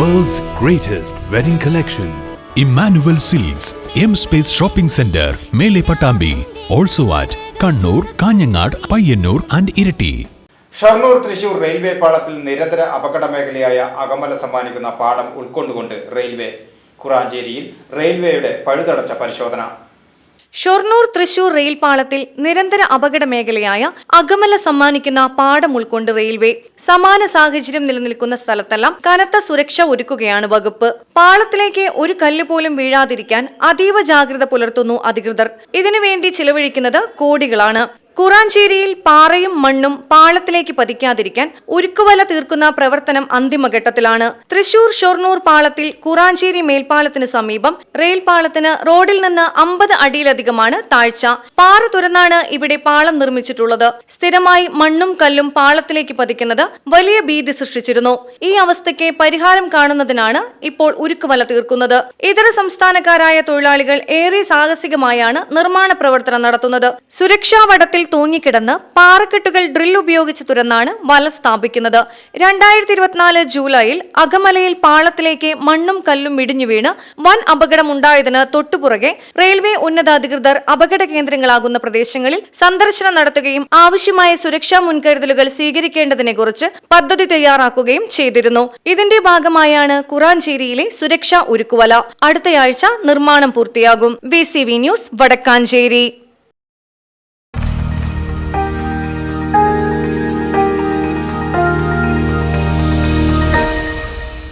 greatest wedding collection Emmanuel silks M space shopping centre മേലെ Pattambi also at Kannur Kanhangad Payyanur and Iritty Shoranur Thrissur railway പാളത്തിൽ നിരന്തര അപകട മേഖലയായ അകമല സമ്മാനിക്കുന്ന പാടം ഉൾക്കൊണ്ടുകൊണ്ട് റെയിൽവേ കുറാഞ്ചേരിയിൽ റെയിൽവേയുടെ പഴുതടച്ച പരിശോധന. ഷൊർണൂർ തൃശൂർ റെയിൽ പാളത്തിൽ നിരന്തര അപകട മേഖലയായ അകമല സമ്മാനിക്കുന്ന പാടം ഉൾക്കൊണ്ട് റെയിൽവേ സമാന സാഹചര്യം നിലനിൽക്കുന്ന സ്ഥലത്തെല്ലാം കനത്ത സുരക്ഷ ഒരുക്കുകയാണ് വകുപ്പ്. പാളത്തിലേക്ക് ഒരു കല്ല് പോലും വീഴാതിരിക്കാൻ അതീവ ജാഗ്രത പുലർത്തുന്നു അധികൃതർ. ഇതിനുവേണ്ടി ചിലവഴിക്കുന്നത് കോടികളാണ്. കുറാഞ്ചേരിയിൽ പാറയും മണ്ണും പാളത്തിലേക്ക് പതിക്കാതിരിക്കാൻ ഉരുക്കുവല തീർക്കുന്ന പ്രവർത്തനം അന്തിമഘട്ടത്തിലാണ്. തൃശൂർ ഷൊർണൂർ പാളത്തിൽ കുറാഞ്ചേരി മേൽപ്പാലത്തിന് സമീപം റെയിൽ പാളത്തിന് റോഡിൽ നിന്ന് അമ്പത് അടിയിലധികമാണ് താഴ്ച. പാറ തുറന്നാണ് ഇവിടെ പാളം നിർമ്മിച്ചിട്ടുള്ളത്. സ്ഥിരമായി മണ്ണും കല്ലും പാളത്തിലേക്ക് പതിക്കുന്നത് വലിയ ഭീതി സൃഷ്ടിച്ചിരുന്നു. ഈ അവസ്ഥയ്ക്ക് പരിഹാരം കാണുന്നതിനാണ് ഇപ്പോൾ ഉരുക്കുവല തീർക്കുന്നത്. ഇതര സംസ്ഥാനക്കാരായ തൊഴിലാളികൾ ഏറെ സാഹസികമായാണ് നിർമ്മാണ പ്രവർത്തനം നടത്തുന്നത്. സുരക്ഷാ വടത്തിൽ തൂങ്ങിക്കിടന്ന് പാറക്കെട്ടുകൾ ഡ്രിൽ ഉപയോഗിച്ച് തുരന്നാണ് വല സ്ഥാപിക്കുന്നത്. രണ്ടായിരത്തി ഇരുപത്തിനാല് ജൂലൈയിൽ അകമലയിൽ പാളത്തിലേക്ക് മണ്ണും കല്ലും ഇടിഞ്ഞു വീണ് വൻ അപകടമുണ്ടായതിന് തൊട്ടുപുറകെ റെയിൽവേ ഉന്നതാധികൃതർ അപകട കേന്ദ്രങ്ങളാകുന്ന പ്രദേശങ്ങളിൽ സന്ദർശനം നടത്തുകയും ആവശ്യമായ സുരക്ഷാ മുൻകരുതലുകൾ സ്വീകരിക്കേണ്ടതിനെ കുറിച്ച് പദ്ധതി തയ്യാറാക്കുകയും ചെയ്തിരുന്നു. ഇതിന്റെ ഭാഗമായാണ് കുറാഞ്ചേരിയിലെ സുരക്ഷാ ഒരുക്കുവല അടുത്തയാഴ്ച നിർമ്മാണം പൂർത്തിയാകും. V news Vadakkanchery.